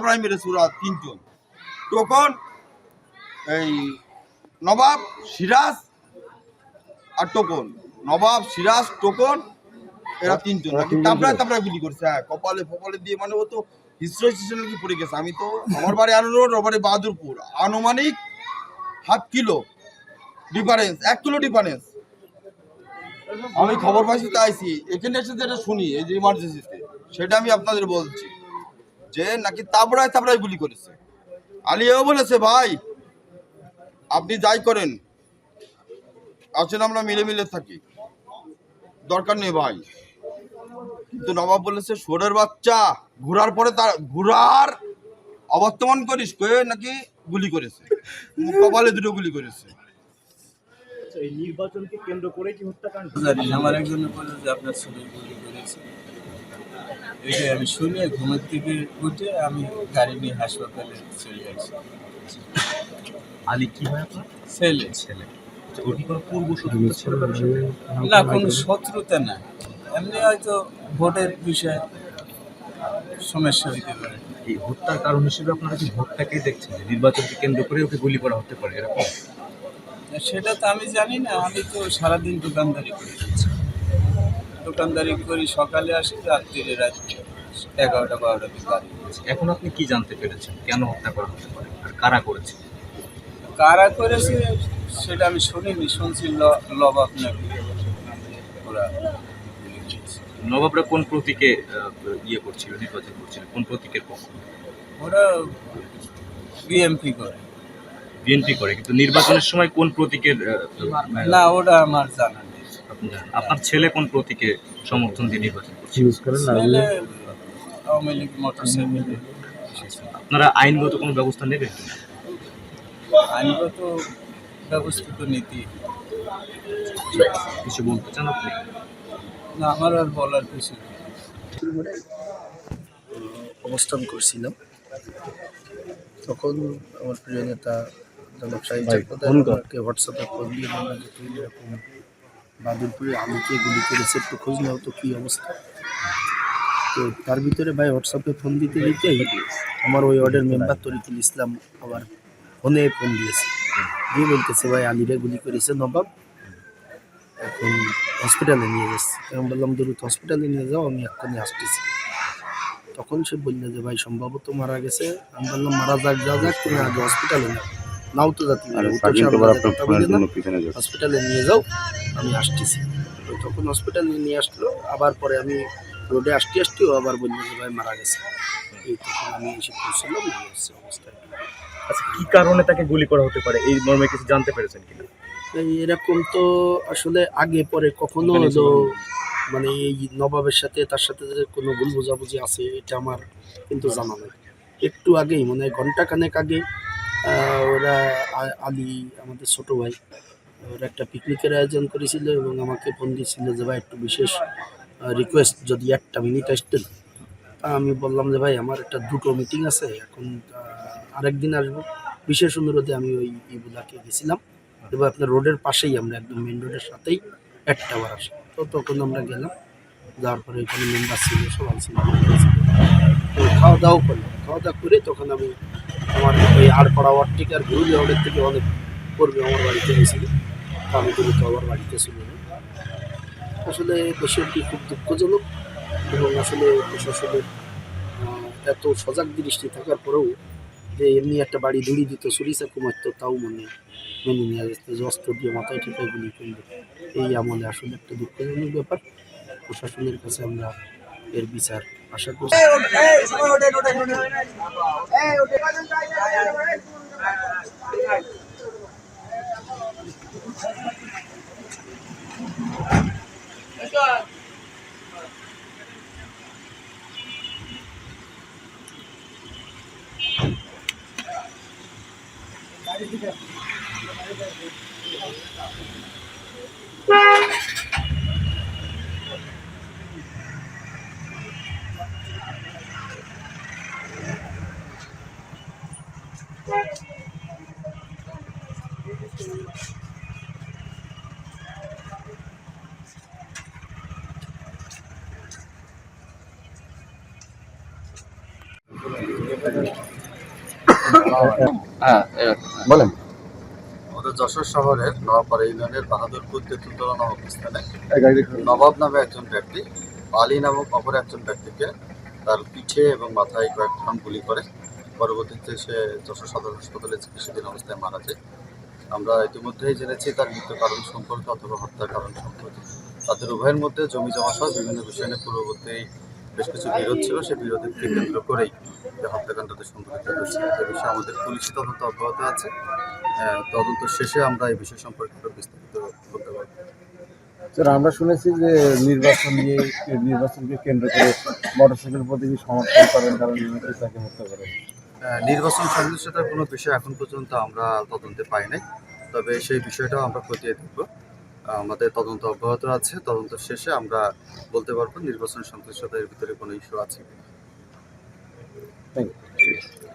Primary সুরা তিনজন। তখন এই নবাব সিরাজ আর টোকন নবাব সিরাজ টোকন এরা তিনজন। নাকি তাপড়ায় তাপড়ায় গুলি করছে। হ্যাঁ কপালে ফপালে দিয়ে মানে ও তো হিস্ট্রি স্টেশন কি পড়ে গেছে। আমি তো আমার বাড়ি আনুর ওর বাড়ি বাহাদুরপুর। আনুমানিক হাফ কিলো ডিফারেন্স এক কিলো ডিফারেন্স আমি খবর পাইছি, তাই আইছি। এখানে এসে যেটা শুনি, এই যে ইমার্জেন্সিতে সেটা আমি আপনাদের বলছি। যে নাকি তাবড়ায় তাবড়ায় গুলি করেছে। আলিয়াও বলেছে, ভাই, আপনি যাই করেন। আসেন আমরা মিলে মিলে থাকি। দরকার নেই ভাই। কিন্তু নবাব বলেছে, সোরের বাচ্চা, ঘোরার পরে তার, ঘোরার অবর্তমান করিস নাকি গুলি করেছে? কপালে দুটো গুলি করেছে। আচ্ছা, এই নির্বাচনকে কেন্দ্র করে কি হত্যাকাণ্ড? জানি না, আমার একজন বলে যে আপনার ছেলে গুলি করেছে এটাই আমি শুনে ঘুমের থেকে উঠে আমি গাড়ি নিয়ে হাসপাতালে চলে আসি। আলী কি হয় আপনার? ছেলে ছেলে। ওর কি কোনো পূর্ব শত্রুতা ছিল কারোর সাথে না কোনো শত্রুতা না এমনি হয়তো ভোটের বিষয়ে সমস্যা হইতে পারে। এই হত্যার কারণ হিসেবে আপনারা কি ভোটটাকেই দেখছেন যে নির্বাচনকে কেন্দ্র করে ওকে গুলি করা হতে পারে এরকম? সেটা তো আমি জানি না আমি তো সারাদিন দোকানদারি করি দোকানদারি করি সকালে আসি রাত্রিরে রাত এগারোটা বারোটা বাড়ি এখন আপনি কি জানতে পেরেছেন? কেন হত্যা করা হতে পারে আর কারা করেছে? কারা করেছে সেটা আমি শুনিনি শুনছি লবাব নাকি ওরা নবাবরা কোন প্রতীকে ইয়ে করছিল নির্বাচন করছিল? কোন প্রতীকের পক্ষ? ওরা বিএমপি করে। বিএনপি করে কিন্তু নির্বাচনের সময় কোন প্রতীকের না ওটা আমার জানা নেই। আপনি জানেন? আপনার ছেলে কোন প্রতীকে সমর্থন দিয়ে নির্বাচন করছে? আওয়ামী লীগ আপনারা আইনগত কোনো ব্যবস্থা নেবেন আইনগত ব্যবস্থিত নীতি কিছু বলতে চান আপনি? না আমার আর বলার কিছু অবস্থান করছিলাম। তখন আমার প্রিয় নেতা জনাব শাহিদ চাকমাদার আমাকে হোয়াটসঅ্যাপে ফোন দিয়ে বললেন যে তুই এরকম বাদুরপুরে আলুকে গুলি করেছে একটু খোঁজ নাও তো কী অবস্থা। তো তার ভিতরে ভাই হোয়াটসঅ্যাপে ফোন দিতে দিতেই আমার ওই ওয়ার্ডের মেম্বার তরিকুল ইসলাম আবার ফোনে ফোন দিয়েছে। দিয়ে বলতেছে ভাই আলিরে গুলি করেছে নবাব। এখন হসপিটালে নিয়ে যাচ্ছে। আমি বললাম দ্রুত হসপিটালে নিয়ে যাও আমি এক্ষুনি আসতেছি। তখন সে বলল যে ভাই সম্ভবত মারা গেছে। আমি বললাম মারা যাক যা যাক তুমি আগে হসপিটালে নাও নাও তো যাতে হসপিটালে নিয়ে যাও আমি আসতেছি। তো তখন হসপিটালে নিয়ে আসলো আবার পরে আমি রোডে আসতে আসতেও আবার বলল যে ভাই মারা গেছে। এই তখন আমি এসে পৌঁছলাম এই অবস্থা আচ্ছা কি কারণে তাকে গুলি করা হতে পারে? এই মর্মে কিছু জানতে পেরেছেন কিনা? এরকম তো আসলে আগে পরে কখনো হলো মানে এই নবাবের সাথে তার সাথে যে কোনো ভুল বোঝাবুঝি আছে এটা আমার কিন্তু জানা নেই। একটু আগেই মানে ঘণ্টা খানেক আগে ওরা আলী, আমাদের ছোট ভাই, ওরা একটা পিকনিকের আয়োজন করেছিল এবং আমাকে ফোন দিয়েছিল যে, ভাই, একটু বিশেষ রিকোয়েস্ট যদি একটা মিনিট আসতেন আমি বললাম যে, ভাই, আমার একটা দুটো মিটিং আছে, এখন আরেকদিন আসব। বিশেষ অনুরোধে আমি ওই ইবুলাকে গেছিলাম। এবং আপনার রোডের পাশেই আমরা একদম মেন রোডের সাথেই একটা টাওয়ার আসে তো তখন আমরা গেলাম, যাওয়ার পরে ওখানে মেম্বার ছিল, সবাই ছিল। খাওয়া দাওয়া করলাম। খাওয়া দাওয়া করে তখন আমি আমার ওই আড়পাড়া ওয়ার্ড থেকে আর গুরুলি ওয়ার্ডের থেকে অনেক কর্মী আমার বাড়িতে তো আমি কিন্তু আমার বাড়িতে ছিল আসলে বিষয়টি খুব দুঃখজনক এবং আসলে প্রশাসনের এত সজাগ দৃষ্টি থাকার পরেও যে এমনি একটা বাড়ি দড়ি দিত কুমার তো তাও মনে মেনে নেওয়া যাচ্ছে যে অস্ত্র দিয়ে মাথায় ঠিক গুলি করল এই আমলে আসলে একটা দুঃখজনক ব্যাপার। প্রশাসনের কাছে আমরা এর বিচার আশা করছি বলেন। আমাদের যশোর শহরের নওয়াপাড়া ইউনিয়নের বাহাদুরপুর তেঁতুলতলা নামক স্থানে নবাব নামে একজন ব্যক্তি আলী নামক অপর একজন ব্যক্তিকে তার পিঠে এবং মাথায় কয়েকজন গুলি করে। পরবর্তীতে সে যশোর সদর হাসপাতালে চিকিৎসাধীন অবস্থায় মারা যায়। আমরা ইতিমধ্যেই জেনেছি তার মৃত্যু কারণ সম্পর্কে অথবা হত্যার কারণ সম্পর্কে। তাদের উভয়ের মধ্যে জমি জমা সহ বিভিন্ন বিষয় নিয়ে পূর্ববর্তী বেশ কিছু বিরোধ ছিল সেই বিরোধকে কেন্দ্র করেই হত্যাকাণ্ডটি সংঘটিত হয়েছে এ বিষয়ে আমাদের পুলিশি তদন্ত অব্যাহত আছে। তদন্ত শেষে আমরা এই বিষয় সম্পর্কে বিস্তারিত বলতে পারব। স্যার আমরা শুনেছি যে নির্বাচন নিয়ে নির্বাচনকে কেন্দ্র করে মোটরসাইকেল প্রতীকী সমর্থন করেন কারণ তাকে হত্যা করেন। নির্বাচন সংশ্লিষ্টতার কোনো বিষয় এখন পর্যন্ত আমরা তদন্তে পাই নাই তবে সেই বিষয়টাও আমরা খতিয়ে দেখব। আমাদের তদন্ত অব্যাহত আছে। তদন্ত শেষে আমরা বলতে পারব নির্বাচন সন্ত্রাসবাদের ভিতরে কোনো ইস্যু আছে